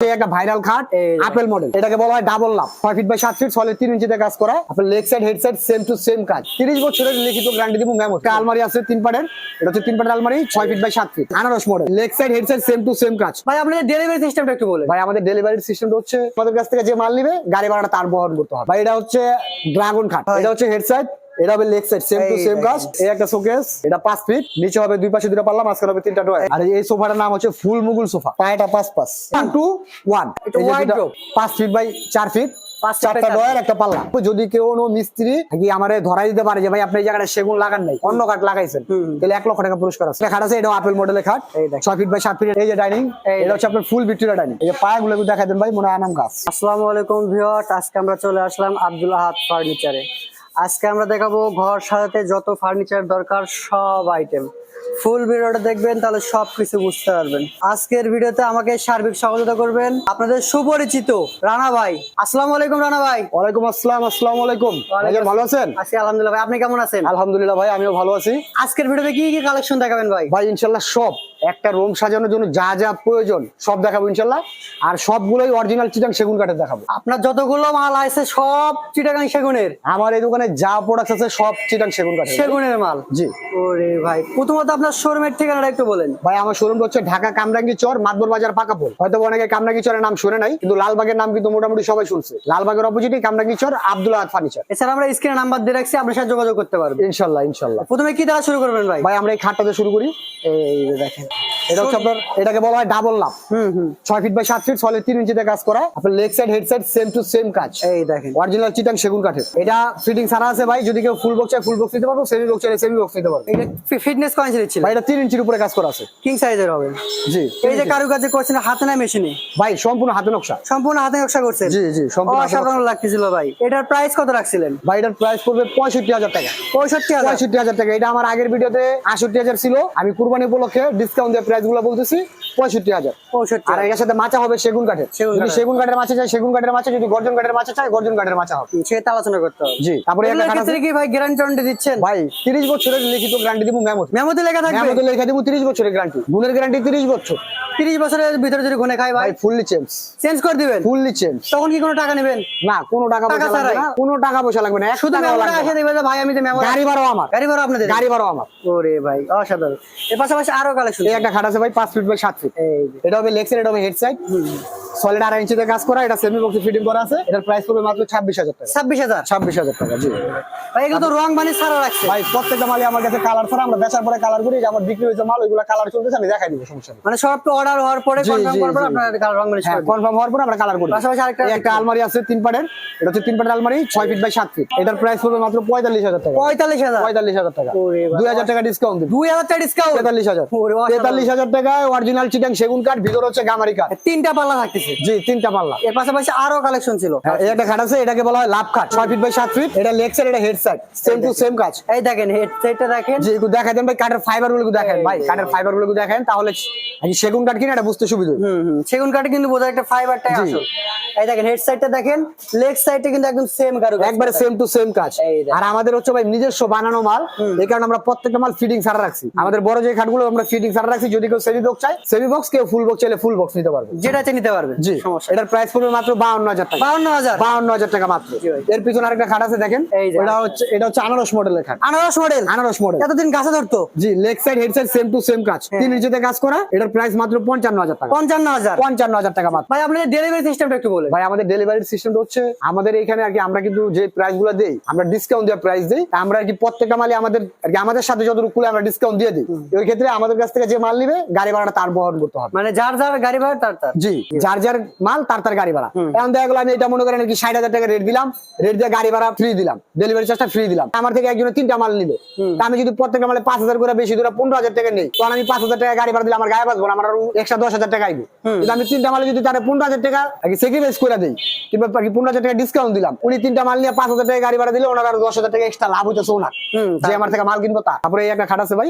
একটা ভাইরাল খাট apple model এটাকে বলা হয় ডাবল লাভ ছয় ফিট বাই সাত ফিট সলিড তিন ইঞ্চিতে কাজ করা। আপনার leg side head side same to same কাজ। তিরিশ বছরের লিখিত গ্যারান্টি দিব মেমো আলমারি আছে তিন পাটের এটা হচ্ছে তিন পাটের আলমারি ছয় ফিট বাই সাত ফিট আনারস model leg side head side same to same কাজ। ভাই আপনাদের ডেলিভারি সিস্টেমটা একটু বলেন। ভাই আমাদের ডেলিভারি সিস্টেমটা হচ্ছে আমাদের কাছ থেকে যে মাল নিবে গাড়ি ভাড়াটা তার বহন করতে হবে। ভাই এটা হচ্ছে ড্রাগন খাট। এটা হচ্ছে হেড সাইড এটা হবে leg side same to same কাজ এই একটা শোকেস এটা পাঁচ ফিট নিচে হবে দুই পাশে দুটো পাল্লা মাঝখানে হবে তিনটা ডোয়ার আর এই সোফাটার নাম হচ্ছে ফুল মুগুল সোফা। পায়টা পাঁচ পাঁচ। টু ওয়ান পাঁচ ফিট বাই চার ফিট পাঁচ চারটা ডয়ার একটা পাল্লা। যদি কেউ মিস্ত্রি কি আমারে ধরাই দিতে পারে যে ভাই আপনি এই জায়গাটা সেগুন লাগান নাই অন্য কাঠ লাগাইছেন তাহলে এক লক্ষ টাকা পুরস্কার আছে। খাট আছে এটা আপেল মডেলের খাট। ছয় ফিট বাই সাত ফিট এই যে ডাইনিং এটা হচ্ছে আপনার ফুল ভিক্টোরিয়া ডাইনিং এই যে পায়াগুলো দেখাই দেন ভাই মনে হয় আনাম গাছ। আসসালামু আলাইকুম আজকে আমরা চলে আসলাম আব্দুল আহাদ ফার্নিচারে। আজকে আমরা দেখাবো ঘর সাজাতে যত ফার্নিচার দরকার সব আইটেম ফুল ভিডিওটা দেখবেন তাহলে সব কিছু বুঝতে পারবেন। আজকের ভিডিওতে আমাকে সার্বিক সহযোগিতা করবেন আপনাদের সুপরিচিত রানা ভাই। আসসালামু আলাইকুম রানা ভাই। ওয়ালাইকুম আসসালাম আসসালামু আলাইকুম। ভাইজান ভালো আছেন? আছি আলহামদুলিল্লাহ। ভাই আপনি কেমন আছেন? আলহামদুলিল্লাহ ভাই আমিও ভালো আছি। আজকের ভিডিওতে কি কি কালেকশন দেখাবেন ভাই? ভাই ইনশাল্লাহ সব। একটা রুম সাজানোর জন্য যা যা প্রয়োজন সব দেখাবো ইনশাল্লাহ। আর সবগুলোই অরিজিনাল চিটাং সেগুন কাঠের দেখাবো। আপনার যতগুলো মাল আছে সব চিটাগাং সেগুনের? আমার এই দোকানে যা প্রোডাক্ট আছে সব চিটাং সেগুন কাঠের। সেগুনের মাল? জি। ওরে ভাই প্রথমত আপনার শোরুমের ঠিকানাটা একটু বলেন। ভাই আমার শোরুমটা হচ্ছে ঢাকা কামরাঙ্গি চর মাতবর বাজার পাকাপোল হয়তো অনেকে কামরাঙ্গি চরের নাম শুনে নাই কিন্তু লালবাগের নাম কিন্তু মোটামুটি সবাই শুনছে। লালবাগের অপোজিটে কামরাঙ্গি চর আব্দুল্লাহ ফার্নিচার। এছাড়া আমরা স্ক্রিনে নাম্বার দিয়ে রাখছি আপনার সাথে যোগাযোগ করতে পারবেন। ইনশাল্লাহ ইনশাল্লাহ। প্রথমে কি দ্বারা শুরু করবেন ভাই? ভাই আমরা এই খাটটাতে শুরু করি। এই দেখেন। এটা হচ্ছে আপনার এটাকে বলা হয় ডাবল লাভ ছয় ফিট বাই সাত ফিট সলিড তিন ইঞ্চিতে কাজ করা। আপনার leg side head side same to same কাজ। এই দেখেন। অরিজিনাল চিটাং সেগুন কাঠের। এটা ফিটিং সারা আছে ভাই যদি কেউ ফুল বক্স ফুল বক্স নিতে পারব সেমি বক্স সেমি বক্স নিতে পারব। ফিটনেস কয়েন্স দিচ্ছিল ভাই এটা তিন ইঞ্চির উপরে কাজ করা আছে। কিং সাইজের হবে। জি। এই যে কারুকাজে করছেন হাতে না মেশিনে ভাই সম্পূর্ণ হাতে নকশা। সম্পূর্ণ হাতে নকশা করছেন? জি জি সম্পূর্ণ অসাধারণ লাগতেছিল ভাই। এটার প্রাইস কত রাখছিলেন? ভাই এটার প্রাইস পড়বে পঁয়ষট্টি হাজার টাকা। পঁয়ষট্টি হাজার? পঁয়ষট্টি হাজার টাকা। এটা আমার আগের ভিডিওতে আষট্টি হাজার ছিল। আমি কুরবানি উপলক্ষে ডিসকাউন্ট দিয়ে প্রাইসগুলো বলতেছি পঁয়ষট্টি হাজার। আর এর সাথে মাচা হবে সেগুন কাঠের। সেগুন যদি। সেগুন কাঠের মাচা চাই সেগুন কাঠের মাচা। যদি গর্জন কাঠের মাচা চাই গর্জন কাঠের মাচা হবে। সেটা আলোচনা করতে হবে। জি তারপরে একটা কি ভাই গ্যারান্টি দিচ্ছেন? ভাই তিরিশ বছরের লিখিত গ্যারান্টি দিব মেমোতে। মেমোতে লেখা থাকবে? মেমোতে লেখা দিব তিরিশ বছরের গ্যারান্টি গুণের গ্যারান্টি তিরিশ বছর। তিরিশ বছরের ভিতরে যদি ভাই? ফুললি চেঞ্জ চেঞ্জ করে দিবেন? ফুললি চেঞ্জ তখন কি কোনো টাকা নেবেন? না কোনো টাকা পয়সা লাগবে না। কোনো টাকা পয়সা লাগবে না। শুধু না। দেখবে যে ভাই আমি তো গাড়ি আমার। গাড়ি ভাড়া আপনাদের। গাড়ি আমার। ওরে ভাই অসাধারণ। এর পাশাপাশি আরও কালেকশন এই একটা খাট আছে ভাই পাঁচ ফিট বাই সাত ফিট এটা হবে লেগ সাইড এটা হবে হেড সাইড সলিড আড়াই ইঞ্চিতে কাজ করা এটা সেমি বক্সে ফিটিং করা আছে। এটার প্রাইস পড়বে মাত্র ছাব্বিশ হাজার টাকা। ছাব্বিশ হাজার? ছাব্বিশ হাজার টাকা জি। ভাই এগুলো তো রং বানি সারা রাখছে। ভাই প্রত্যেকটা আমার কাছে কালার ছাড়া আমরা বেচার পরে কালার যে আমার বিক্রি হয়েছে মাল ওইগুলো কালার চলতেছে আমি দেখাই দিব সমস্যা মানে সব অর্ডার হওয়ার পরে কনফার্ম করার পর জি। আপনার রং কনফার্ম হওয়ার পর আমরা কালার করি। পাশাপাশি আরেকটা একটা আলমারি আছে তিন পাটের এটা হচ্ছে তিন পাটের আলমারি ছয় ফিট বাই সাত ফিট এটার প্রাইস পড়বে মাত্র পঁয়তাল্লিশ হাজার টাকা। পঁয়তাল্লিশ হাজার। পঁয়তাল্লিশ হাজার টাকা। ওরে বাবা। দুই হাজার টাকা ডিসকাউন্ট দিন দুই হাজার টাকা ডিসকাউন্ট টাকায় অরিজিনাল চিটাং সেগুন কাঠ ভিতর হচ্ছে গামারি কাঠ। তিনটা পাল্লা থাকতেছে। জি তিনটা পাল্লা। এর পাশাপাশি আরও কালেকশন ছিল। হ্যাঁ, এই একটা খাট আছে এটাকে বলা হয় লাভ কাঠ। ছয় ফিট বাই সাত ফিট এটা লেগ সাইড এটা head side same to same কাজ। এই দেখেন হেড সেটটা দেখেন। যে একটু দেখাই দেন ভাই কাঠের ফাইবারগুলো দেখেন ভাই কাঠের ফাইবারগুলো দেখেন তাহলে সেগুন কাঠ কিনা এটা বুঝতে সুবিধা হুম হুম। সেগুন কাঠে কিন্তু বোঝা একটা ফাইবারটাই। আসল। এই দেখেন হেড সাইডটা দেখেন লেগ সাইডটা কিন্তু একদম সেম কারু একবারে সেম টু সেম কাজ। আর আমাদের হচ্ছে ভাই নিজস্ব বানানো মাল এই কারণে আমরা প্রত্যেকটা মাল ফিটিং রাখছি। আমাদের বড় যে খাটগুলো আমরা ফিটিং রাখছি যদি কেউ সেমি বক্স চায় সেমি বক্স কেউ ফুল বক্স চাইলে ফুল বক্স নিতে পারবে। যেটা নিতে পারবেন জি। এটার প্রাইস পড়বে মাত্র টাকা। টাকা মাত্র। এর পিছনে আরেকটা খাট আছে দেখেন। এটা হচ্ছে এটা হচ্ছে আনারস মডেলের খাট। আনারস মডেল আনারস মডেল এতদিন গাছে ধরতো? জি leg side head side same to same কাজ। তিন ইঞ্চিতে কাজ করা এটার প্রাইস মাত্র পঞ্চান্ন হাজার টাকা। পঞ্চান্ন হাজার। পঞ্চান্ন হাজার টাকা মাত্র। ভাই আপনাদের ডেলিভারি সিস্টেমটা একটু বলেন। ভাই আমাদের ডেলিভারি সিস্টেমটা হচ্ছে আমাদের এখানে আর কি আমরা কিন্তু যে প্রাইসগুলো দেই আমরা ডিসকাউন্ট দেওয়া প্রাইস দিই আমরা আর কি প্রত্যেকটা মালে আমাদের আর কি আমাদের সাথে যতটুকু খুলে আমরা ডিসকাউন্ট দিয়ে দিই। ওই ক্ষেত্রে আমাদের কাছ থেকে যে মাল নিবে গাড়ি ভাড়াটা তার বহন করতে হবে। মানে যার যার গাড়ি ভাড়া তার তার। জি যার যার মাল তার তার গাড়ি ভাড়া। এখন দেখা গেলো আমি এটা মনে করেন কি ষাট হাজার টাকা রেট দিলাম রেট দিয়ে গাড়ি ভাড়া ফ্রি দিলাম। ডেলিভারি চার্জটা ফ্রি দিলাম। আমার থেকে একজনের তিনটা মাল নিল তা আমি যদি প্রত্যেকটা মালে পাঁচ হাজার করে বেশি দূরে পনেরো হাজার টাকা নেই। তখন আমি পাঁচ হাজার টাকা গাড়ি ভাড়া দিলে আমার গায়ে বাঁচবো আমার আরও এক্সট্রা দশ হাজার টাকা আইবো। কিন্তু আমি তিনটা মালে যদি তারা পনেরো হাজার টাকা স্যাক্রিফাইস করে দিই কিংবা পনেরো হাজার টাকা ডিসকাউন্ট দিলাম উনি তিনটা মাল নিয়ে পাঁচ হাজার টাকা গাড়ি ভাড়া দিলে ওনার আরও দশ হাজার টাকা এক্সট্রা লাভ হইতেছে ওনার। হুম, যে আমার থেকে মাল কিনবো তা। তারপরে এই একটা খাট আছে ভাই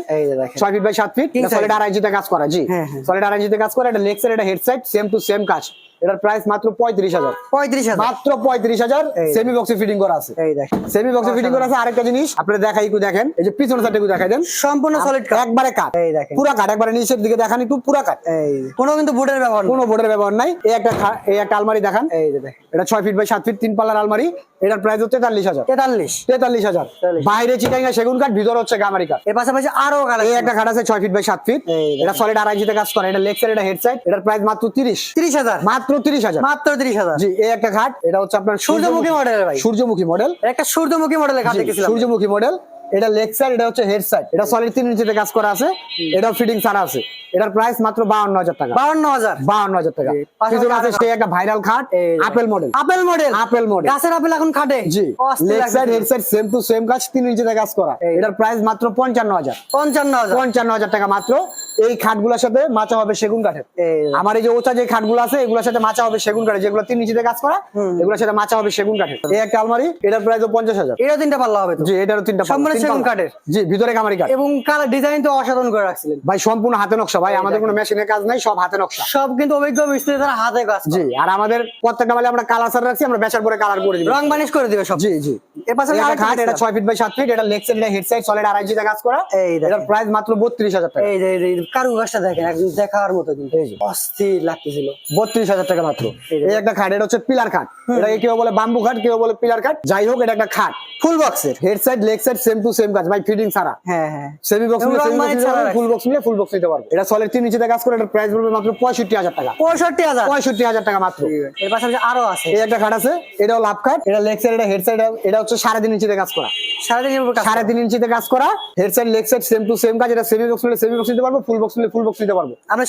ছয় ফিট বাই সাত ফিট। সলিড কাজ করা জি। হ্যাঁ, হ্যাঁ। সলিড আড়াই কাজ করা এটা লেগ সাইড এটা head side same to same কাজ। এটার প্রাইস মাত্র পঁয়ত্রিশ হাজার। পঁয়ত্রিশ হাজার। মাত্র পঁয়ত্রিশ হাজার সেমি বক্সে ফিটিং করা আছে। এই দেখেন সেমি বক্সে ফিটিং করা আছে। আরেকটা জিনিস আপনার দেখাই একটু দেখেন। এই যে পিছনের সাইডে একটু দেখাই দেন। সম্পূর্ণ সলিড একবারে কাট এই দেখেন। পুরা কাট একবারে নিচের দিকে দেখান একটু পুরা কাট এই কোনো কিন্তু বোর্ডের ব্যবহার কোনো বোর্ডের ব্যবহার নাই। এই একটা এই একটা আলমারি দেখান। এই যে দেখেন। এটা ছয় ফিট বাই সাত ফিট তিন পাল্লার আলমারি। এটার প্রাইস হচ্ছে তেতাল্লিশ হাজার। তেতাল্লিশ। তেতাল্লিশ হাজার। বাইরে চিটাঙ্গা সেগুন কাঠ ভিতর হচ্ছে গামারি কাঠ এর পাশাপাশি আরও এই একটা খাট আছে ছয় ফিট বাই সাত ফিট এটা সলিড আড়াই জিতে কাজ করে। এটা লেগ সাইড এটা হেড সাইড এটার প্রাইস মাত্র তিরিশ। তিরিশ হাজার। মাত্র তিরিশ হাজার। মাত্র তিরিশ হাজার। জি এই একটা খাট এটা হচ্ছে আপনার সূর্যমুখী মডেল ভাই। সূর্যমুখী মডেল একটা সূর্যমুখী মডেলের খাট দেখেছিলাম। সূর্যমুখী মডেল এটা লেগ সাইড এটা হচ্ছে হেড সাইড এটা সলিড তিন ইঞ্চিতে কাজ করা আছে। এটাও ফিটিং ছাড়া আছে। এটার প্রাইস মাত্র বাউন্ন হাজার টাকা। বাউন্ন হাজার বাউন্ন হাজার টাকা পিছনে আছে সেই একটা ভাইরাল খাট apple model apple model apple model গাছের আপেল এখন খাটে? জি। Leg side head side same to same কাজ তিন ইঞ্চিতে কাজ করা। এটার প্রাইস মাত্র পঞ্চান্ন হাজার পঞ্চান্ন হাজার পঞ্চান্ন হাজার টাকা মাত্র। এই খাটগুলোর সাথে মাচা হবে সেগুন কাঠের। আমার এই যে ওচা যে খাটগুলো আছে এগুলোর সাথে মাচা হবে সেগুন কাঠের। যেগুলো তিন ইঞ্চিতে কাজ করা এগুলোর সাথে মাচা হবে সেগুন কাঠের। এই একটা আলমারি এটার প্রাইস পঞ্চাশ হাজার। এটা তিনটা পাল্লা হবে জি এটারও তিনটা পাল্লা, সম্পূর্ণ সেগুন কাঠের? জি ভিতরে কামারি কাঠ। এবং কালার ডিজাইন তো অসাধারণ করে রাখছিলেন। ভাই সম্পূর্ণ হাতে নকশা। ভাই আমাদের কোনো মেশিনের কাজ নাই সব হাতে নকশা। সব কিন্তু অভিজ্ঞ মিস্ত্রি তারা হাতে কাজ। জি আর আমাদের প্রত্যেকটা মালে আমরা কালার সার রাখছি আমরা বেচার পরে কালার করে দিই রং বানিশ করে দিবে সব। জি জি। এর পাশে খাট এটা দেখছিলাম। ছয় ফিট বাই সাত ফিট এটা লেগ সাইড এটা হেড সাইড সলিড আড়াই জিতে কাজ করা। এটার প্রাইস মাত্র বত্রিশ হাজার টাকা। এই এই কারুকাজটা দেখেন একদম দেখার মতো কিন্তু। এই যে। অস্থির লাগতেছিল। বত্রিশ হাজার টাকা মাত্র। এই একটা খাট এটা হচ্ছে পিলার খাট। এটাকে কেউ বলে বাম্বু খাট কেউ বলে পিলার খাট। যাই হোক এটা একটা খাট। ফুল বক্সের head side leg side same to same কাজ। ভাই ফিটিং ছাড়া। হ্যাঁ হ্যাঁ। Semi box semi full box নিলে ফুল বক্স নিতে পারবে। এটা সলিড তিন ইঞ্চিতে কাজ করে এটার প্রাইস পড়বে মাত্র পঁয়ষট্টি হাজার টাকা। পঁয়ষট্টি হাজার? পঁয়ষট্টি হাজার টাকা মাত্র। এর পাশাপাশি আরও আছে। এই একটা খাট আছে এটাও লাভ খাট এটা লেগ সাইড এটা হেড সাইড এটা হচ্ছে সাড়ে তিন ইঞ্চিতে কাজ করা। সাড়ে তিন ইঞ্চিতে কাজ করা। Head side leg side same to same কাজ। এটা সেমি বক্স সেমি বক্স নিতে পারব ফুল বক্স নিলে ফুল বক্স নিতে পারব। আমরা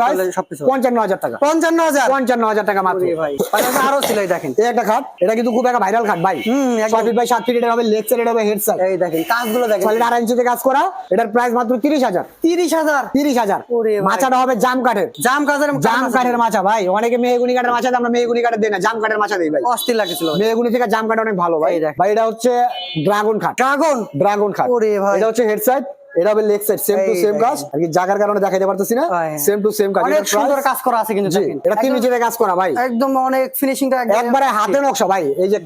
করলে সবকিছু। পঞ্চান্ন হাজার টাকা। পঞ্চান্ন হাজার? পঞ্চান্ন হাজার টাকা মাত্র। ভাই আরও ছিল এই দেখেন। এই একটা খাট এটা কিন্তু খুব একটা ভাইরাল খাট ভাই। ছয় ফিট বাই সাত ফিট এটা হবে লেগ সাইড হবে হেড সাইড এই দেখেন কাজগুলো দেখেন। সলিড আড়াই ইঞ্চিতে কাজ করা এটার প্রাইস মাত্র তিরিশ হাজার। তিরিশ হাজার? তিরিশ হাজার। ওরে ভাই। হবে জাম কাঠের। জাম কাজের জাম কাঠের মাছা ভাই। অনেকে মেহগুনি কাঠের মাছা আমরা মেহগুনি কাঠের দিই না জাম কাঠের মাছা দিই ভাই। অস্থির লাগছিল। মেহগুনি থেকে জাম কাঠ অনেক ভালো ভাই। দেখ। ভাই এটা হচ্ছে ড্রাগন খাট। ড্রাগন ড্রাগন খাট। ওরে ভাই। এটা হচ্ছে হেড সাইড এটা হবে leg side same to same কাজ আর জায়গার কারণে দেখাইতে পারতেছি না। সেম টু সেম কাজ। অনেক সুন্দর কাজ করা আছে কিন্তু এটা তিন ইঞ্চিতে কাজ করা ভাই। একদম অনেক ফিনিশিংটা একবারে হাতে নকশা ভাই। এই যে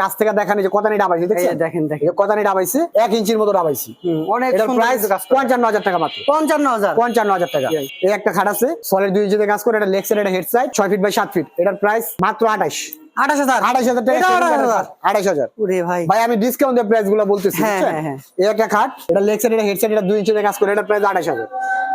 কাছ থেকে দেখানি যে কতানি ডাবাইছি এই দেখছেন? দেখেন দেখেন। এই যে কতানি ডাবাইছি এক ইঞ্চির মতো ডাবাইছি অনেক এটার প্রাইস কাজ। পঞ্চান্ন হাজার টাকা মাত্র। পঞ্চান্ন হাজার। পঞ্চান্ন হাজার টাকা। এই। একটা খাট আছে দুই ইঞ্চিতে কাজ করে এটা লেগ সাইড এটা হেড সাইড ছয় ফিট বাই সাত ফিট এটার প্রাইস মাত্র আঠাশ। আঠাশ হাজার। আঠাশ হাজার টাকা এটা আঠাশ হাজার। আঠাশ হাজার। ওরে ভাই। ভাই আমি ডিসকাউন্ট দিয়ে প্রাইসগুলো বলতেছি হ্যাঁ, বুঝছেন? হ্যাঁ, হ্যাঁ। এই একটা খাট এটা লেগ সাইড এটা হেড সাইড এটা দুই ইঞ্চিতে কাজ করে এটা প্রাইস আঠাশ হাজার।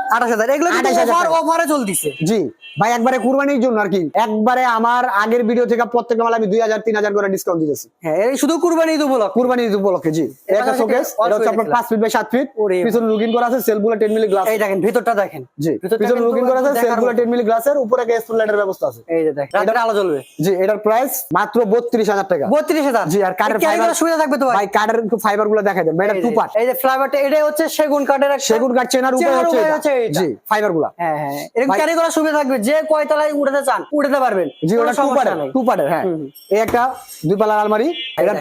আঠাশ হাজার। এগুলো কিন্তু 28,000 অফার টাকা। অফারে চলতেছে। জি। ভাই একবারে কুরবানির জন্য আর কি। একবারে আমার আগের ভিডিও থেকে প্রত্যেকটা মাল আমি দুই হাজার তিন হাজার করে ডিসকাউন্ট দিতেছি। হ্যাঁ এই শুধু কুরবানি ঈদ উপলক্ষে। কুরবানি ঈদ উপলক্ষে জি। এই শোকেস এটা হচ্ছে আপনার পাঁচ ফিট বাই সাত ফিট পিছনে লুকিং করা আছে সেলফগুলো টেন মিলি গ্লাস এই দেখেন ভিতরটা দেখেন। জি পিছনে লুকিং করা আছে দেখার টেন মিলি গ্লাসের উপরে গ্যাস লাইটের ব্যবস্থা আছে। এই যে দেখেন রাতের আলো জ্বলবে। জি এটার প্রাইস মাত্র বত্রিশ হাজার টাকা। বত্রিশ হাজার? জি, আর কাঠের fiber- সুবিধা থাকবে তো ভাই? ভাই কাঠের ফাইবারগুলো দেখা ভাই এটা টু পার্ট এই যে ফ্লাইওভারটা এটা হচ্ছে সেগুন কাঠের সেগুন কাঠ চেনার উপায় হচ্ছে এটা। ফাইবারগুলা হ্যাঁ হ্যাঁ এরকম ক্যারি করার সুবিধা থাকবে যে কয়তলায় উঠাতে চান উঠাতে পারবেন। জি ওটা টু পার্টের টু পার্টের হ্যাঁ। হুম, হুম। এই একটা দুই পাল্লার আলমারি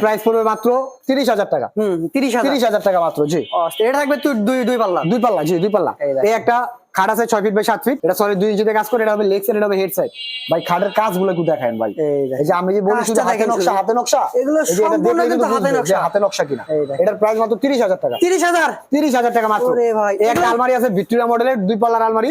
প্রাইস পড়বে মাত্র তিরিশ হাজার টাকা। হুম তিরিশ হাজার। তিরিশ হাজার টাকা মাত্র জি। এটা থাকবে দুই দুই পাল্লা। দুই পাল্লা জি দুই পাল্লা। এই একটা খাট আছে ছয় ফিট বাই সাত ফিট এটা সরি দুই ইঞ্চিতে কাজ করে এটা হবে লেগ সাইড এটা হবে হেড সাইড ভাই খাটের কাজগুলো একটু দেখেন ভাই। এই যে আমি যে বলি শুধু হাতে নকশা হাতে নকশা? এগুলো সম্পূর্ণ কিন্তু হাতে নকশা। হাতে নকশা কিনা। এটার প্রাইস মাত্র তিরিশ হাজার টাকা। তিরিশ হাজার? তিরিশ হাজার টাকা মাত্র। ওরে ভাই, একটা আলমারি আছে ভিক্টোরিয়া মডেলের দুই পাল্লার আলমারি।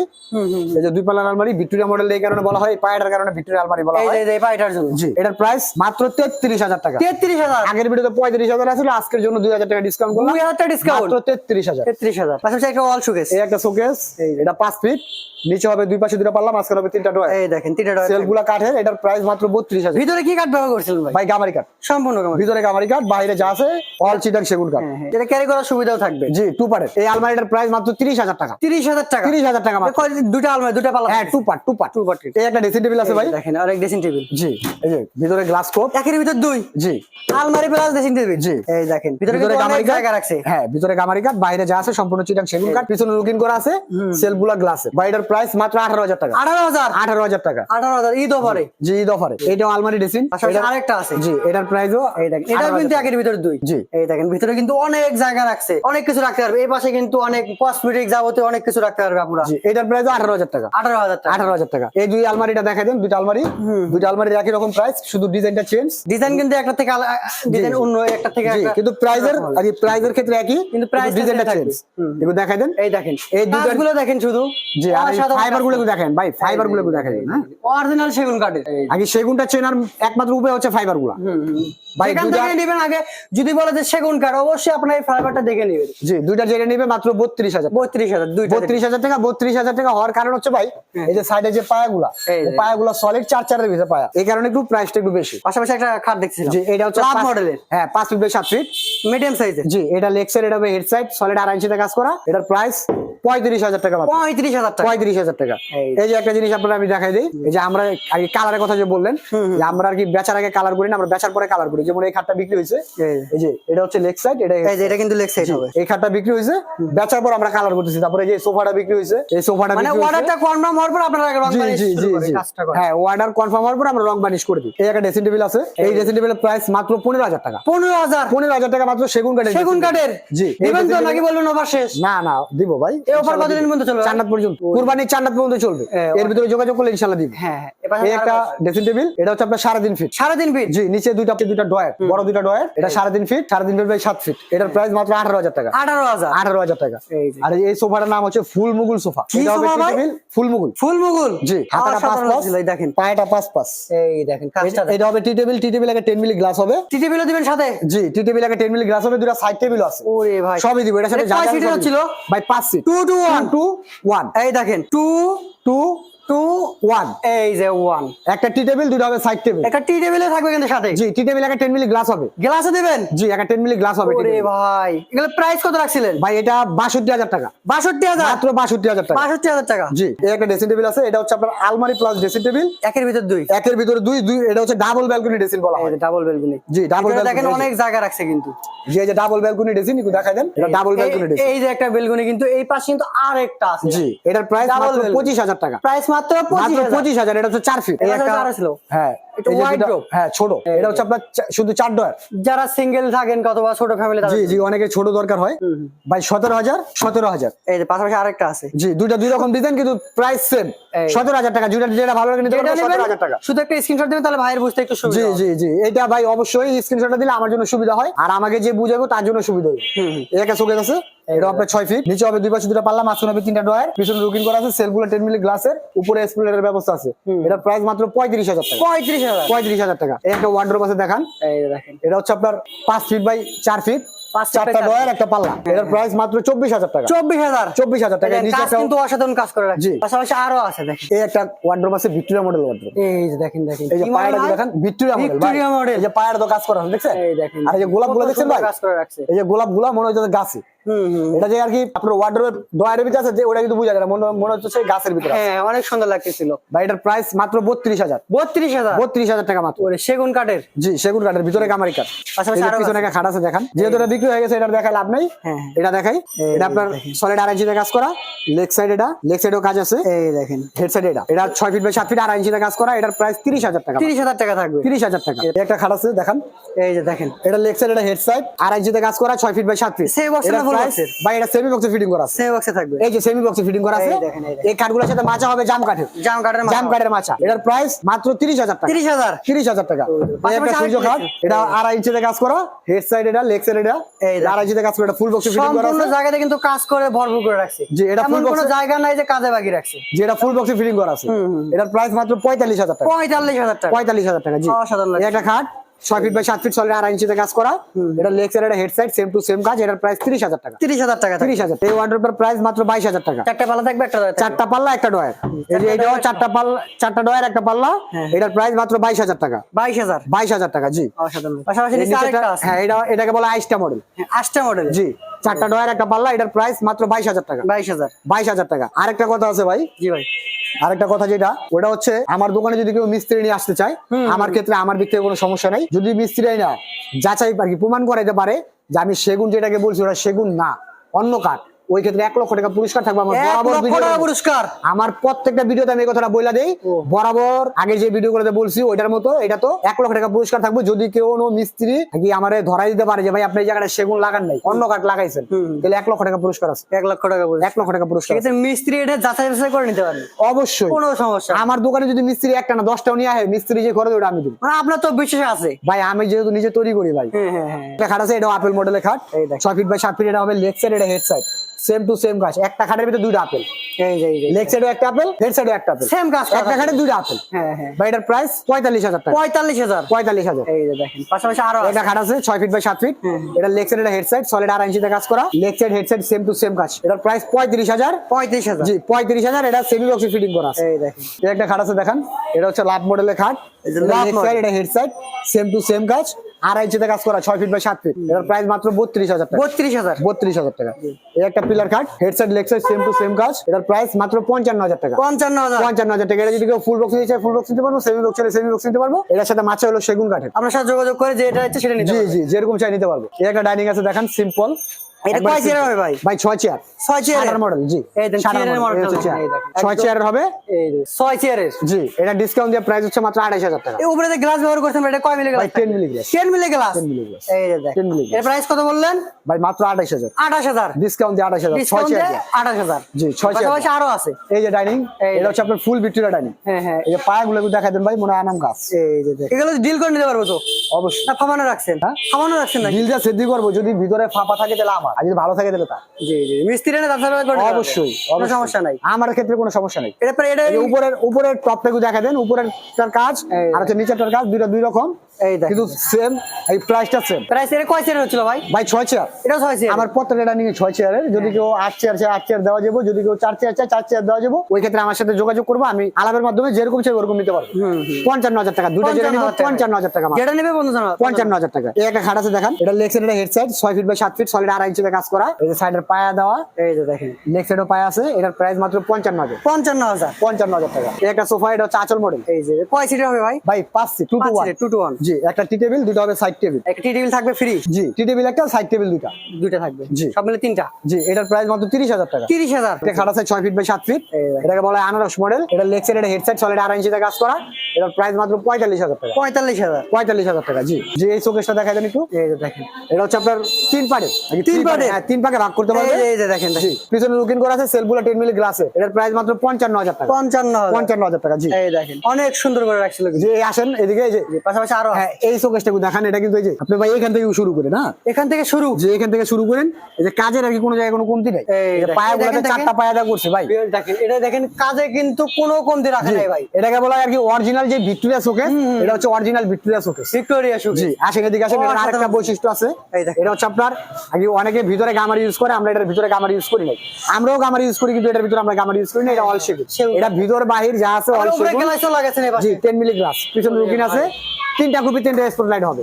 এই যে দুই পাল্লার আলমারি ভিক্টোরিয়া মডেল এই কারণে বলা হয় পায়েটার কারণে ভিক্টোরিয়া আলমারি বলা এই হয়। যে এই জন্য। জি এটার প্রাইস মাত্র তেত্রিশ হাজার টাকা। তেত্রিশ হাজার? আগের ভিডিওতে পঁয়ত্রিশ হাজার আসলে আজকের জন্য দুই হাজার টাকা ডিসকাউন্ট করলাম। টাকা ডিসকাউন্ট মাত্র তেত্রিশ হাজার। তেত্রিশ হাজার। পাশাপাশি একটা অল সুকেস এই একটা শোকেস এটা পাঁচ ফিট নিচে হবে দুই পাশে দুটো পাল্লা মাঝখানে হবে তিনটা ডোয়ার। এই দেখেন তিনটা ডয়ার সেলফ থাকবে। গুলা কাঠের এটার প্রাইস মাত্র বত্রিশ হাজার। ভিতরে কি কাঠ ব্যবহার করছিলেন ভাই? ভাই গামারি কাঠ সম্পূর্ণ কাঠ ভিতরে গামারি কাঠ বাইরে যা আছে অল চিটাং সেগুন কাঠ হ্যাঁ হ্যাঁ। এটা ক্যারি করার সুবিধাও থাকবে। জি টু পার্টের এই আলমারিটার প্রাইস মাত্র তিরিশ হাজার টাকা। তিরিশ হাজার টাকা। তিরিশ হাজার টাকা মাত্র। কয়- দুটা আলমারি দুটা পাল্লা। হ্যাঁ two part two part two পার্টের এই একটা ড্রেসিং টেবিল আছে ভাই। দেখেন আর এক ড্রেসিং টেবিল জি এই যে ভিতরে গ্লাস কোপ একের ভিতর দুই। জি। আলমারি প্লাস ড্রেসিং টেবিল জি। এই দেখেন ভিতরে গামারি কাঠ রাখছে। হ্যাঁ ভিতরে গামারি কাঠ বাইরে যা আছে সম্পূর্ণ চিটাং সেগুন কাঠ পিছনে লুকিং করা আছে। সেলফ সবগুলা গ্লাসের বা এটার প্রাইস মাত্র আঠারো হাজার টাকা। আঠারো হাজার? আঠারো হাজার টাকা। আঠারো হাজার ঈদ অফারে জি ঈদ অফারে এটাও আলমারি ড্রেসিং আরেকটা আছে। জি এটার প্রাইসও এই দেখেন এটা কিন্তু একের ভিতরে দুই। জি। এই দেখেন ভিতরে কিন্তু অনেক জায়গা রাখছে। অনেক কিছু রাখতে পারবে। এই পাশে কিন্তু অনেক কসমেটিক যাবতীয় অনেক কিছু রাখতে পারবে আপনারা জি এটার প্রাইসও আঠারো হাজার টাকা। আঠারো হাজার টাকা। আঠারো হাজার টাকা। এই দুই আলমারিটা দেখা দেন দুইটা আলমারি। দুইটা আলমারি একই রকম প্রাইস শুধু ডিজাইনটা চেঞ্জ ডিজাইন কিন্তু একটা থেকে ডিজাইন অন্য একটা থেকে কিন্তু প্রাইজের আর প্রাইজের ক্ষেত্রে একই কিন্তু টা ডিজাইনটা। চেঞ্জ এগুলো দেখাই দেন। এই দেখেন। এই গুলো দেখেন শুধু। জি আর ফাইবারগুলো দেখেন ভাই ফাইবারগুলো দেখাই দেন হ্যাঁ? অরিজিনাল সেগুন কাঠের আগে সেগুনটা চেনার একমাত্র উপায় হচ্ছে ফাইবারগুলা ভাই থেকে নেবেন আগে যদি বলে যে সেগুন কাঠ অবশ্যই আপনার এই ফাইবারটা দেখে নেবেন। জি দুইটা জেনে নিবে মাত্র বত্রিশ হাজার বত্রিশ হাজার দুইটা বত্রিশ হাজার টাকা বত্রিশ হাজার টাকা হওয়ার কারণ হচ্ছে ভাই এই যে সাইডে যে পায়াগুলা এই যে। এই পায়াগুলা সলিড চার চারের ভিতরে পায়া। এই কারণে একটু প্রাইসটা একটু বেশি। পাশাপাশি একটা খাট দেখছিলাম জি এটা হচ্ছে লাভ পাঁচ- মডেলের হ্যাঁ পাঁচ ফিট বাই সাত ফিট মিডিয়াম সাইজের জি এটা লেক্সের এটা হেড সাইড সলিড আড়াই ইঞ্চিতে কাজ করা। এটার প্রাইস পঁয়ত্রিশ হাজার টাকা পঁয়ত্রিশ হাজার টাকা। পঁয়ত্রিশ হাজার টাকা। এই। এই যে একটা জিনিস আপনারা আমি দেখাই দিই। যে আমরা আগে কালারের কথা যে বললেন যে আমরা আর কি বেচার আগে কালার করি না আমরা বেচার পরে কালার করি। যেমন এই খাটটা বিক্রি হয়েছে এই। এই যে এটা হচ্ছে লেগ সাইড এটা এটা কিন্তু লেগ সাইড হবে। এই খাটটা বিক্রি হয়েছে বেচার পর আমরা কালার করতেছি। তারপরে যে সোফাটা বিক্রি হয়েছে এই সোফাটা মানে অর্ডারটা কনফার্ম হওয়ার পর আপনারা রং বানিশ হ্যাঁ অর্ডার কনফার্ম হওয়ার পর আমরা রং বানিশ করে। দিই এই একটা ড্রেসিং টেবিল আছে এই ড্রেসিং টেবিলের প্রাইস মাত্র পনেরো হাজার টাকা। পনেরো হাজার। পনেরো হাজার টাকা মাত্র সেগুন কাঠের সেগুন কাঠের। জি দিবেন তো নাকি বলবেন ওভার শেষ? না না দিব ভাই। এই offer কতদিন পর্যন্ত চলবে? চান্নাত পর্যন্ত কুরবানির চান্নাত পর্যন্ত চলবে। এর ভিতরে যোগাযোগ করলে ইনশাল্লাহ দিব। হ্যাঁ হ্যাঁ এই একটা ড্রেসিং টেবিল এটা হচ্ছে আপনার সাড়ে তিন ফিট সাড়ে তিন ফিট জি নিচে দুইটা দুইটা ডয়ার বড় দুইটা ডয়ার এটা সাড়ে তিন ফিট সাড়ে তিন ফিট বাই সাত ফিট এটার প্রাইস মাত্র আঠারো হাজার টাকা। আঠারো হাজার? আঠারো হাজার টাকা। আর এই সোফাটার নাম হচ্ছে ফুল মুগুল সোফা। কি সোফা ভাই? ফুল মুগুল। ফুল মুগুল? জি হাতাটা পাঁচ পাঁচ দেখেন। পায়েটা পাঁচ পাঁচ। এই দেখেন এটা- এটা হবে টি টেবিল টি টেবিল একটা টেন মিলি গ্লাস হবে। টি টেবিলও দিবেন সাথে? জি টি টেবিল একটা টেন মিলি গ্লাস হবে দুটা সাইড টেবিল আছে। ওরে ভাই। সবই দিব এটার সাথে এটা যা যা? দিব। ভাই পাঁচ seat two two one two one এই দেখেন টু টু টু ওয়ান এই যে ওয়ান একটা টি টেবিল দুটো হবে সাইড টেবিল একটা টি টেবিলে থাকবে কিন্তু সাথে। জি টি টেবিল একটা টেন মিলি গ্লাস হবে। গ্লাসে দিবেন? জি একটা টেন মিলি গ্লাস হবে ওরে ভাই। এগুলো প্রাইস কত রাখছিলেন? ভাই এটা বাষট্টি হাজার টাকা। বাষট্টি হাজার? মাত্র বাষট্টি হাজার টাকা। বাষট্টি হাজার টাকা। জি এই একটা ড্রেসিং টেবিল আছে এটা হচ্ছে আপনার আলমারি প্লাস ড্রেসিং টেবিল একের ভিতর দুই। একের ভিতরে দুই দুই এটা হচ্ছে ডাবল ব্যালকনি ড্রেসিং বলা হয়। ডাবল বেলকুনি জি ডাবল দেখেন অনেক জায়গা রাখছে কিন্তু। যে এই যে ডাবল ব্যালকনি ড্রেসিং একটু দেখাই দেন। এটা ডাবল ব্যালকনি এই- ড্রেসিং এই যে একটা বেলকুনি কিন্তু এই পাশে কিন্তু আর একটা আছে। জি এটার প্রাইস মাত্র balcony। পঁচিশ হাজার টাকা। প্রাইস মাত্র পঁচিশ পঁচিশ হাজার এটা হচ্ছে চার ফিট এটা ছিল। হ্যাঁ। এটা। হ্যাঁ ছোট। এটা হচ্ছে আপনার শুধু চার ডয়ার। যারা সিঙ্গেল থাকেন অথবা ছোট ফ্যামিলি জি জি অনেকে ছোট দরকার হয়। ভাই সতেরো হাজার সতেরো হাজার। এই যে পাশাপাশি আরেকটা আছে। জি দুইটা দুই রকম ডিজাইন কিন্তু প্রাইস সেম সতেরো হাজার টাকা। যেটা যেটা ভালো লাগে নিতে পারবেন সতেরো হাজার টাকা। শুধু একটা স্ক্রিনশট দিবেন তাহলে ভাইয়ের বুঝতে একটু সুবিধা হবে। জি জি। এটা ভাই অবশ্যই স্ক্রিনশটটা দিলে আমার জন্য সুবিধা হয়। আর আমাকে যে বুঝাবো তার জন্য সুবিধা হবে। একটা আছে। এটা আপনার ছয় ফিট নিচে হবে দুই পাশে দুটো পাল্লা মাঝখানে হবে তিনটা ডয়ার পিছনে রুকিং করা আছে সেলগুলো টেন মিলি গ্লাসের উপরে স্প্লেটের ব্যবস্থা আছে। এটা প্রাইস মাত্র পঁয়ত্রিশ হাজার টাকা। পঁয়ত্রিশ পঁয়ত্রিশ হাজার। টাকা। একটা ওয়ার্ড্রোপ আছে দেখান। এটা হচ্ছে আপনার পাঁচ ফিট বাই চার ফিট পাঁচ feet by চারটা ডয়ার একটা পাল্লা। এটার প্রাইস মাত্র চব্বিশ হাজার টাকা। চব্বিশ হাজার। চব্বিশ হাজার টাকা। নিচে কাজ কিন্তু অসাধারণ কাজ করে রাখছে। পাশাপাশি আরও আছে দেখেন। এই একটা ওয়ার্ড্রোপ আছে ভিক্টোরিয়া মডেল ওয়ার্ড্রোপ এই যে দেখেন দেখেন। এই যে দেখেন ভিক্টোরিয়া মডেল ভিক্টোরিয়া মডেল এই যে পায়রা তো কাজ করা আছে দেখছেন? এই দেখেন। আর এই যে গোলাপগুলো দেখছেন ভাই? কাজ করে রাখছে। এই যে গোলাপগুলা মনে হচ্ছে গাছে। এটা যে আর কি আপনার ভিতরে আছে যে ওটা কিন্তু বোঝা যায় মনে মনে হচ্ছে সেই গাছের ভিতরে হ্যাঁ অনেক সুন্দর লাগতেছিল। ভাই এটার প্রাইস মাত্র বত্রিশ হাজার। বত্রিশ হাজার? বত্রিশ হাজার টাকা মাত্র। সেগুন কাঠের? জি সেগুন কাঠের ভিতরে কামারি কাঠ পাশাপাশি আরও পিছনে খাট আছে দেখান। যেহেতু এটা বিক্রি হয়ে গেছে এটা দেখায় লাভ নাই। হ্যাঁ, হ্যাঁ। এটা দেখাই। এটা আপনার সলিড আড়াই ইঞ্চিতে কাজ করা। লেগ সাইড এটা। লেগ সাইডেও কাজ আছে। এই দেখেন। হেড সাইড এটা। এটা ছয় ফিট বাই সাত ফিট আড়াই ইঞ্চিতে কাজ করা। এটার প্রাইস তিরিশ হাজার টাকা তিরিশ হাজার টাকা থাকবে। তিরিশ হাজার টাকা। একটা খাট আছে দেখান। এই যে দেখেন। এটা লেগ সাইড এটা হেড সাইড আড়াই ইঞ্চিতে কাজ করা ছয় ফিট বাই সাত ফিট Semi box না full box এর? ভাই এটা সেমি বক্সে ফিটিং করা আছে। সেমি বক্সে থাকবে। এই যে সেমি বক্সে ফিটিং করা আছে এই দেখেন, এই দেখেন। এই কাঠগুলোর সাথে মাচা হবে জাম কাঠের জাম কাঠের জাম কাঠের মাচা এটার প্রাইস মাত্র তিরিশ হাজার টাকা। সূর্য এটা আড়াই ইঞ্চিতে কাজ করা হেড সাইড এটা লেগ সাইড এটা এই আড়াই ইঞ্চিতে কাজ করা এটা ফুল বক্সে ফিটিং করা সম্পূর্ণ জায়গাতে কিন্তু কাজ করে ভরপুর করে রাখছে। জি, এটা কোনো জায়গা নাই যে কাজে বাকি রাখছে। যেটা ফুল বক্সে ফিটিং করা আছে। এটার প্রাইস মাত্র পঁয়তাল্লিশ হাজার টাকা। পঁয়তাল্লিশ হাজার টাকা। পঁয়তাল্লিশ হাজার টাকা জি। অসাধারণ একটা খাট ছয় ফিট বাই সাত ফিট সলের আড়াই ইঞ্চিতে কাজ করা। এটা লেগ সাইড এটা head side same to same কাজ এটার প্রাইস তিরিশ হাজার টাকা। তিরিশ হাজার টাকা তিরিশ হাজার। এই ওয়ার্ড্রোপের প্রাইস মাত্র বাইশ হাজার টাকা। চারটা পাল্লা থাকবে একটা। চারটা পাল্লা একটা ডয়ার এই যে এটাও চারটা পাল্লা চারটা ডয়ার একটা পাল্লা হ্যাঁ। এটার প্রাইস মাত্র বাইশ হাজার টাকা। বাইশ হাজার। বাইশ হাজার টাকা জি। এর হ্যাঁ এটা এটাকে বলে আইসটা মডেল হ্যাঁ, মডেল জি। চারটা ডয়ার একটা পাল্লা এটার প্রাইস মাত্র বাইশ হাজার টাকা। বাইশ হাজার। বাইশ হাজার টাকা। আরেকটা কথা আছে ভাই। জি ভাই। আরেকটা কথা যেটা ওটা হচ্ছে আমার দোকানে যদি কেউ মিস্ত্রি নিয়ে আসতে চায় আমার ক্ষেত্রে আমার দিক থেকে কোনো সমস্যা নাই। যদি মিস্ত্রি না যাচাই আর কি প্রমাণ করাইতে পারে যে আমি সেগুন যেটাকে বলছি ওটা সেগুন না অন্য কাঠ। ওই ক্ষেত্রে এক লক্ষ টাকা পুরস্কার থাকবে আমার বরাবর পুরস্কার। আমার প্রত্যেকটা ভিডিওতে আমি এই কথাটা বইলা দেই। বরাবর আগে যে ভিডিও গুলোতে বলছি ওইটার মতো এটা তো এক লক্ষ টাকা পুরস্কার থাকবে যদি কেউ কোনো মিস্ত্রি কি আমারে ধরাই দিতে পারে যে ভাই আপনি এই জায়গাটা সেগুন লাগান নাই অন্য কাঠ লাগাইছেন। তাহলে এক লক্ষ টাকা পুরস্কার আছে। এক লক্ষ টাকা এক লক্ষ টাকা পুরস্কার। মিস্ত্রি এটা যাচাই বাছাই করে নিতে পারবে। অবশ্যই। কোনো সমস্যা আমার দোকানে যদি মিস্ত্রি একটা না দশটাও নিয়ে আসে মিস্ত্রি যে করে ওটা আমি দিব। মানে আপনার তো বিশ্বাস আছে। ভাই আমি যেহেতু নিজে তৈরি করি ভাই। হ্যাঁ হ্যাঁ হ্যাঁ। খাট আছে এটা আপেল মডেলের খাট। ছয় ফিট বাই সাত ফিট এটা হবে লেগ সাইড এটা head side same to same কাজ একটা খাটের ভিতরে দুইটা আপেল। লেগ সাইডে একটা আপেল হেড সাইডে একটা আপেল। সেম একটা খাটে দুইটা আপেল। হ্যাঁ হ্যাঁ। ভাই এটার প্রাইস পঁয়তাল্লিশ হাজার টাকা। পঁয়তাল্লিশ হাজার। পঁয়তাল্লিশ হাজার। এই যে দেখেন পাশাপাশি আরও একটা খাট আছে ছয় ফিট বাই সাত ফিট এটা লেগ সাইড এটা হেড সাইড সলিড আড়াই ইঞ্চিতে কাজ করা। Leg side head side same to same কাজ এটার প্রাইস পঁয়ত্রিশ হাজার। পঁয়ত্রিশ হাজার। জি পঁয়ত্রিশ হাজার। এটা সেমি বক্সে ফিটিং করা এই দেখেন। এই একটা খাট আছে দেখান। এটা হচ্ছে লাভ মডেলের খাট। এটা লাভ লেগ model। সাইড এটা head side same to same কাজ আড়াই ইঞ্চিতে কাজ করা ছয় ফিট বাই সাত ফিট এটার প্রাইস মাত্র বত্রিশ হাজার টাকা। বত্রিশ হাজার। বত্রিশ হাজার টাকা। এই একটা pillar cut head leg set leg same to same কাজ। এটার প্রাইস মাত্র পঞ্চান্ন হাজার টাকা। পঞ্চান্ন হাজার। পঞ্চান্ন হাজার টাকা। এটা যদি কেউ ফুল বক্স নিতে চায় ফুল বক্স নিতে পারব সেমি বক্স সেমি বক্স নিতে পারব। এটার সাথে মাছে হলো সেগুন কাঠের। আপনার সাথে যোগাযোগ করে যে এটা হচ্ছে সেটা নিতে জি জি যেরকম চাই নিতে পারব। এই একটা ডাইনিং আছে দেখান সিম্পল এটা কয় চেয়ার হবে ভাই? ভাই ছয় চেয়ার ছয় চেয়ারের? মডেল জি। এই দেখেন, চেয়ারের হবে। এই চেয়ারের জি এটা ডিসকাউন্ট দিয়ে প্রাইস হচ্ছে মাত্র আড়াইশ হাজার টাকা। এই উপরে যে গ্লাস ব্যবহার করছেন এটা কয় মিলি ভাই glass ten milli glass ten milli glass 10 milli glass। এই যে দেখ 10 মিলি glass। এর প্রাইস কত বললেন? ভাই মাত্র আড়াইশ হাজার। আঠাশ হাজার। ডিসকাউন্ট দিয়ে চেয়ার আঠাশ হাজার। জি, ছয় চেয়ার পাশাপাশি আরও আছে। এই যে ডাইনিং এটা হচ্ছে আপনার ফুল ভিক্টোরিয়া ডাইনিং হ্যাঁ হ্যাঁ। এই যে পায়াগুলো একটু দেখাই দেন ভাই মনে হয় আনাম গাছ। এই যে এগুলো ডিল করে নিতে পারব তো? অবশ্যই। না ফামানো রাখছেন। হ্যাঁ? ফামানো রাখছেন নাকি? দিলটা সেদ্ধি করব যদি ভিতরে ফাঁপা থাকে তাহলে আমার। আর যদি ভালো থাকে তাহলে তা। জি জি। মিস্ত্রি তাছাড়া করে অবশ্যই কোনো সমস্যা নাই। আমার ক্ষেত্রে কোনো সমস্যা নেই। এটা এটা উপরের উপরের টপটা দেখা দেন। উপরের কাজ আর হচ্ছে নিচেরটার কাজ দুইটা দুই রকম। এই দেখ কিন্তু সেম এই প্রাইসটা সেম প্রাইস এটা কয় চেয়ার হচ্ছিল ভাই? ভাই ছয় চেয়ার এটাও ছয় চেয়ার আমার প্রত্যেকটা নিয়ে ছয় চেয়ারের যদি কেউ আট চেয়ার চায় আট চেয়ার দেওয়া যাব। যদি কেউ চার চেয়ার চায় চার চেয়ার দেওয়া যাব। ওই ক্ষেত্রে আমার সাথে যোগাযোগ করব আমি আলাপের মাধ্যমে যেরকম চাই ওরকম নিতে পারব। পঞ্চান্ন হাজার টাকা। দুটো যেটা নিবো 55,000 টাকা। পঞ্চান্ন হাজার টাকা মাত্র। যেটা নেবে বন্ধু জানা। পঞ্চান্ন হাজার টাকা। এই একটা খাট আছে দেখান। এটা লেগ সাইড হেড সাইড ছয় ফিট বাই সাত ফিট সলিড আড়াই ইঞ্চিতে কাজ করা। এই যে সাইডের পায়া দেওয়া। এই যে দেখেন। লেগ সাইডও পায়া আছে। এটার প্রাইস মাত্র পঞ্চান্ন হাজার। পঞ্চান্ন হাজার। পঞ্চান্ন হাজার টাকা। এই একটা সোফা এটা হচ্ছে আচল মডেল এই যে কয় সিটের হবে ভাই? ভাই পাঁচ seat two two one two two one জি। একটা টি টেবিল দুটো হবে সাইড টেবিল একটা টি টেবিল থাকবে ফ্রি জি টি টেবিল একটা সাইড টেবিল দুটা। দুইটা থাকবে। জি। সব মিলে তিনটা? জি এটার প্রাইস মাত্র তিরিশ হাজার টাকা। তিরিশ হাজার? এটা খাট আছে ছয় ফিট বাই সাত ফিট এটাকে বলা হয় আনারস মডেল এটা লেগ সাইড এটা হেড সাইড সলিড আড়াই ইঞ্চিতে কাজ করা। এটার প্রাইস মাত্র পঁয়তাল্লিশ হাজার টাকা। পঁয়তাল্লিশ হাজার। পঁয়তাল্লিশ হাজার টাকা জি। যে এই শোকেসটা দেখা দেন একটু। এই যে দেখেন। এটা হচ্ছে আপনার তিন পাড়ে। তিন পাড়ে? হ্যাঁ তিন পাকে ভাগ করতে পারবে। এই যে দেখেন জি পিছনে লুকিং করা আছে সেলফুলা টেন মিলি গ্লাসে এটার প্রাইস মাত্র পঞ্চান্ন হাজার টাকা। পঞ্চান্ন হাজার। পঞ্চান্ন হাজার টাকা জি। এই দেখেন। অনেক সুন্দর করে রাখছিল। যে আসেন এদিকে এই যে। পাশাপাশি আরও। হ্যাঁ এই শোকেসটা দেখান এটা কিন্তু এই যে আপনি ভাই এখান থেকে শুরু করে না? এখান থেকে শুরু। যে এখান থেকে শুরু করেন এই যে কাজের আর কি কোনো জায়গায় কোনো কমতি নেই? চারটা করছে ভাই। দেখেন এটা দেখেন কাজে কিন্তু কোনো কমতি রাখে নাই ভাই। এটাকে বলা হয় আর কি অরিজিনাল যে ভিক্টোরিয়া শোকেস এটা হচ্ছে অরিজিনাল ভিক্টোরিয়া শোকেস ভিক্টোরিয়া শুরু জি আসেন এদিকে আসেন ও, এটার আরেকটা বৈশিষ্ট্য আছে। এটা হচ্ছে আপনার আগে অনেকে ভিতরে গামার ইউজ করে আমরা এটার ভিতরে গামার ইউজ করি নাই। আমরাও গামার ইউজ করি কিন্তু এটার ভিতরে আমরা গামার ইউজ করি না এটা অল সেগুন। এটা ভিতর বাহির যা আছে অল জি টেন মিলি গ্লাস পিছনে রুকিন আছে তিনটা কপি তিনটা স্পট লাইট হবে।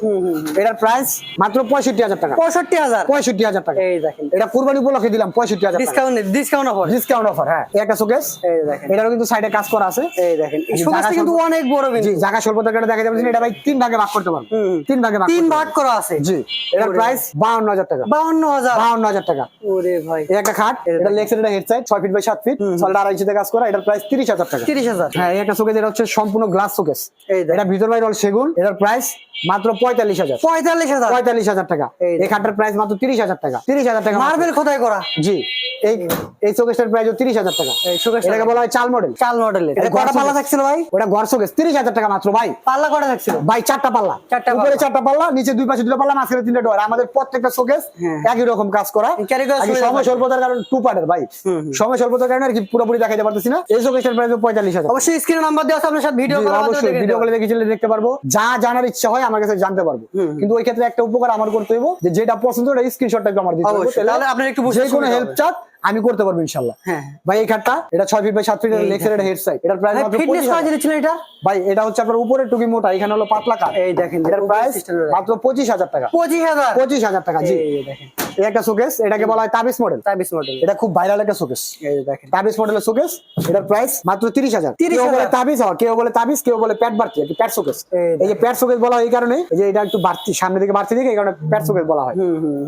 এটার প্রাইস মাত্র পঁয়ষট্টি হাজার টাকা। পঁয়ষট্টি হাজার? পঁয়ষট্টি হাজার টাকা। এই দেখেন। এটা কুরবানি উপলক্ষে দিলাম পঁয়ষট্টি হাজার discount discount offer discount offer হ্যাঁ। একটা শোকেস এই দেখেন। এটারও কিন্তু সাইডে কাজ করা আছে। এই দেখেন। শোকেসটা কিন্তু অনেক বড় জি জায়গা স্বল্পতাটা দেখা যাবে এটা ভাই তিন ভাগে ভাগ করতে পারব। তিন ভাগে ভাগ তিন ভাগ করা আছে। জি। এটার প্রাইস বাউন্ন হাজার টাকা। বাউন্ন হাজার? বাউন্ন হাজার টাকা। ওরে ভাই। একটা খাট এটা লেগ সাইড এটা হেড সাইড ছয় ফিট বাই সাত ফিট সলিড আড়াই ইঞ্চিতে কাজ করা এটার প্রাইস তিরিশ হাজার টাকা। তিরিশ হাজার। হ্যাঁ একটা শোকেস এটা হচ্ছে সম্পূর্ণ গ্লাস শোকেস। এটা ভিতর বাইরে all সেগুন এটার প্রাইস মাত্র পঁয়তাল্লিশ হাজার। পঁয়তাল্লিশ হাজার? পঁয়তাল্লিশ হাজার টাকা। এই খাটটার প্রাইস মাত্র তিরিশ হাজার টাকা। তিরিশ হাজার টাকা মার্বেল খোদাই করা? জি। এই এই শোকেসটার প্রাইস তিরিশ হাজার টাকা। এই শোকেসটা এটাকে বলা হয় চাল মডেল চাল মডেলের এটা এটা কটা পাল্লা শোকেস। থাকছিল ভাই? ওটা ঘর শোকেস তিরিশ হাজার টাকা মাত্র ভাই। পাল্লা কটা থাকছিল? ভাই চারটা পাল্লা। চারটা উপরে চারটা পাল্লা নিচে দুই পাশে দুটো পাল্লা মাঝখানে তিনটা ডোর আমাদের প্রত্যেকটা শোকেস হ্যাঁ। একই রকম কাজ করা। সময় স্বল্পতার কারণে টু পার্টের ভাই। সময় স্বল্পতার কারণে আর কি পুরোপুরি দেখাতে পারতেছি না। এই শোকেসটার প্রাইস পঁয়তাল্লিশ হাজার। অবশ্যই স্ক্রিনে নাম্বার দেওয়া আছে আপনার সাথে ভিডিও জি, অবশ্যই। ভিডিও কলে দেখতে পারব। যা জানার ইচ্ছা হয় আমার কাছে জানতে পারব। কিন্তু ওই ক্ষেত্রে একটা উপকার আমার করতে হইব যে যেটা পছন্দ ওটা স্ক্রিনশটটা আমার দিতে হবে। তাহলে আপনি একটু যে কোনো হেল্প হবে। আমি করতে পারব ইনশাল্লাহ হ্যাঁ। ভাই এই খাটটা এটা ছয় ফিট বাই সাত ফিট সাইড হেড সাইড এটার প্রাইস ফিটনেস করা এটা? ভাই এটা হচ্ছে আপনার উপরে টুকি মোটা এখানে হলো পাতলা কাঠ এই দেখেন এটার প্রাইস মাত্র পঁচিশ হাজার টাকা। পঁচিশ হাজার? পঁচিশ হাজার টাকা জি। দেখেন। এই একটা শোকেস এটাকে বলা হয় তাবিস মডেল তাবিস মডেল এটা খুব ভাইরাল একটা শোকেস এই দেখেন। তাবিজ মডেলের শোকেস এটার প্রাইস মাত্র তিরিশ হাজার। 30,000 কেউ বলে তাবিজ হয় কেউ বলে তাবিজ কেউ বলে প্যাট বাড়তি আর কি প্যাট শোকেস এই যে প্যাট শোকেস বলা হয় এই কারণে এই যে এটা একটু বাড়তি সামনে দিকে বাড়তি দিকে এই কারণে প্যাট শোকেস বলা হয়।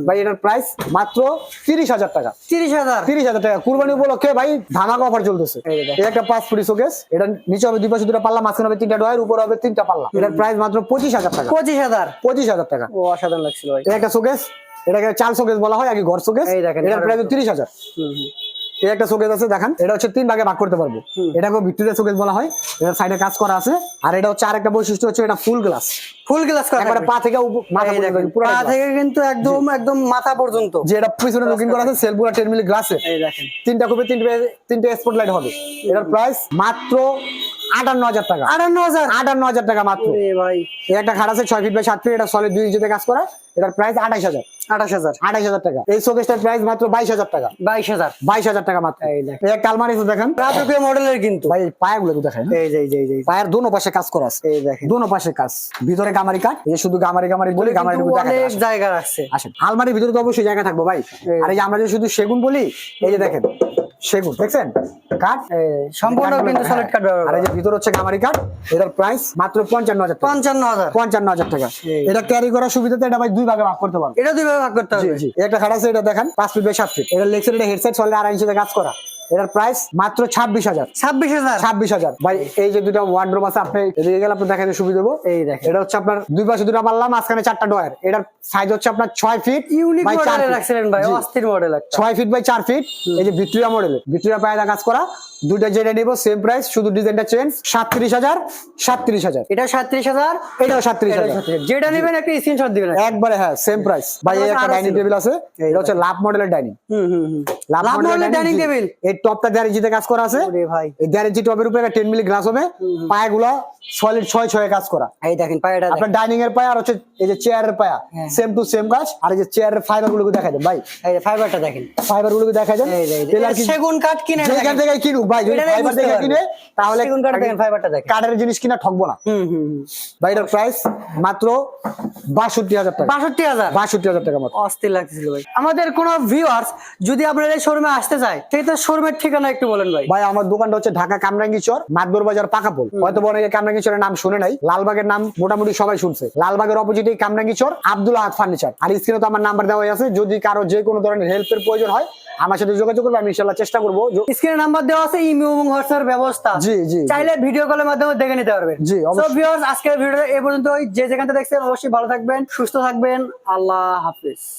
ভাই এটার প্রাইস মাত্র তিরিশ হাজার টাকা। তিরিশ হাজার। তিরিশ হাজার টাকা। কুরবানি উপলক্ষে ভাই ধামাকা অফার চলতেছে। এই যে দেখেন। এই একটা পাঁচ ফুটি শোকেস এটা নিচে হবে দুই পাশে দুটো পাল্লা মাঝখানে হবে তিনটা ডয়ের উপরে হবে তিনটা পাল্লা। এটার প্রাইস মাত্র পঁচিশ হাজার টাকা। পঁচিশ হাজার। পঁচিশ হাজার টাকা। ও অসাধারণ লাগছিল ভাই। এই একটা শোকেস এটাকে চাল শোকেস বলা হয় আগে ঘর শোকেস এটার প্রাইস তিরিশ হাজার। এই একটা শোকেস আছে দেখান। এটা হচ্ছে তিন ভাগে ভাগ করতে পারব। এটাকে ভিক্টোরিয়া শোকেস বলা হয়। এটার সাইডে কাজ করা আছে। আর এটা হচ্ছে আর একটা বৈশিষ্ট্য হচ্ছে এটা ফুল গ্লাস ফুল গ্লাস করা একবারে পা থেকে মাথা পর্যন্ত পুরো পা থেকে কিন্তু একদম একদম মাথা পর্যন্ত। পিছনে লুকিং করা আছে সেলফ পুরা টেন মিলি গ্লাসে এই দেখেন। তিনটা কপি তিনটে তিনটে স্পট লাইট হবে। এটার প্রাইস মাত্র আটান্ন হাজার টাকা। আটান্ন হাজার? আটান্ন হাজার টাকা মাত্র। ভাই। একটা খাট আছে ছয় ফিট বাই সাত ফিট এটা সলিড দুই ইঞ্চিতে কাজ করা। এটার প্রাইস আঠাইশ হাজার। আঠাশ হাজার। হাজার টাকা। এই শোকেসটার প্রাইস মাত্র বাইশ হাজার টাকা। বাইশ হাজার। বাইশ হাজার টাকা মাত্র। এই দেখেন। এই একটা আলমারি দেখেন। রাজকীয় মডেলের কিন্তু। ভাই পায়াগুলো একটু দেখেন। এই যে এই যে। পায়ের দোনো পাশে কাজ করা আছে। এই দেখেন। দোনো পাশে কাজ। ভিতরে গামারি কাঠ? এই শুধু গামারি গামারি বলি গামারি অনেক জায়গা রাখছে আসেন আলমারির ভিতরে তো অবশ্যই জায়গা থাকব ভাই। আর এই আমরা যে শুধু সেগুন বলি এই যে দেখেন সেগুন দেখছেন? কাঠ? সম্পূর্ণ কিন্তু সলিড কাঠ আর এই যে ভিতর হচ্ছে গামারি কাঠ এটার প্রাইস মাত্র পঞ্চান্ন হাজার টাকা। পঞ্চান্ন হাজার। পঞ্চান্ন হাজার টাকা। এটা ক্যারি করার সুবিধাতে এটা ভাই দুই ভাগে ভাগ করতে পারব। এটা দুই ভাগে ভাগ করতে হবে। জি। এই একটা খাট আছে এটা দেখেন পাঁচ ফিট বাই সাত ফিট এটা লেগসের এটা হেডসেট চলে আড়াই ইঞ্চিতে কাজ করা। এটার প্রাইস মাত্র ছাব্বিশ হাজার। ছাব্বিশ হাজার? ছাব্বিশ হাজার। ভাই এই যে দুটা ওয়ার্ড্রোব আছে আপনি এদিকে গেলে আপনি দেখাতে সুবিধা দেবো এই দেখেন। এটা হচ্ছে আপনার দুই পাশে দুটা পাল্লা মাঝখানে চারটা ডয়ার এটার সাইজ হচ্ছে আপনার ছয় ফিট ইউনিক ফিট। রাখছিলেন ভাই অস্থির মডেল ছয় ফিট বাই চার ফিট এই যে ভিক্টোরিয়া মডেল ভিক্টোরিয়া পায়দা কাজ করা। দুইটা যেটা নিব সেম প্রাইস শুধু ডিজাইনটা চেঞ্জ সাতত্রিশ হাজার সাতত্রিশ হাজার। এটা সাতত্রিশ হাজার? এটাও সাতত্রিশ হাজার। যেটা নেবেন একটা স্ক্রিনশট দিবেন একবারে হ্যাঁ সেম প্রাইস ভাই একটা ডাইনিং টেবিল আছে। এটা হচ্ছে লাভ মডেলের ডাইনিং লাভ মডেলের ডাইনিং টেবিল এই টপটা দেড় ইঞ্চিতে কাজ করা আছে। ভাই। এই দেড় ইঞ্চি টপের উপরে টেন মিলি গ্লাস হবে। পায়াগুলো সলিড ছয় ছয় কাজ করা। এই দেখেন পায়টা আপনার ডাইনিং এর পায়া আর হচ্ছে এই যে চেয়ারের পায়া। সেম টু সেম কাজ। আর এই যে চেয়ারের ফাইবার গুলোকে দেখা যায় ভাই। এই ফাইবারটা দেখেন। ফাইবার গুলোকে দেখা এটা সেগুন কাঠ কিনে যেখান থেকে কিনুক ভাই যদি ফাইবার থেকে কিনে তাহলে সেগুন কাঠ দেখেন ফাইবারটা দেখেন। কাঠের জিনিস কিনা ঠকবো না। হুম হুম হুম। ভাই এটার প্রাইস মাত্র বাষট্টি হাজার টাকা। বাষট্টি হাজার? বাষট্টি হাজার টাকা মাত্র। অস্থির লাগতেছিল ভাই। আমাদের কোন ভিউয়ার্স যদি আপনার এই শোরুমে আসতে চায় সেক্ষেত্রে শোরুমের ঠিকানা একটু বলেন ভাই। ভাই আমার দোকানটা হচ্ছে ঢাকা কামরাঙ্গি চর মাদবর বাজার পাকাপোল। হয়তো অনেকে কামরাঙ্গি চরের নাম শুনে নাই লালবাগের নাম মোটামুটি সবাই শুনছে। লালবাগের অপোজিটে কামরাঙ্গি চর আব্দুল আহাদ ফার্নিচার আর স্ক্রিনে তো আমার নাম্বার দেওয়া আছে যদি কারও যে কোনো ধরনের হেল্পের প্রয়োজন হয় আমার সাথে যোগাযোগ করবে আমি ইনশাল্লাহ চেষ্টা করব। স্ক্রিনে নাম্বার দেওয়া আছে ইমেল এবং হোয়াটসঅ্যাপ ব্যবস্থা। জি, জি। চাইলে ভিডিও কলের মাধ্যমে দেখে নিতে পারবেন। জি, সো অবশ্যই। ভিউয়ার্স আজকের ভিডিও এ পর্যন্ত যে যেখান থেকে দেখছেন অবশ্যই ভালো থাকবেন সুস্থ থাকবেন। আল্লাহ হাফিজ।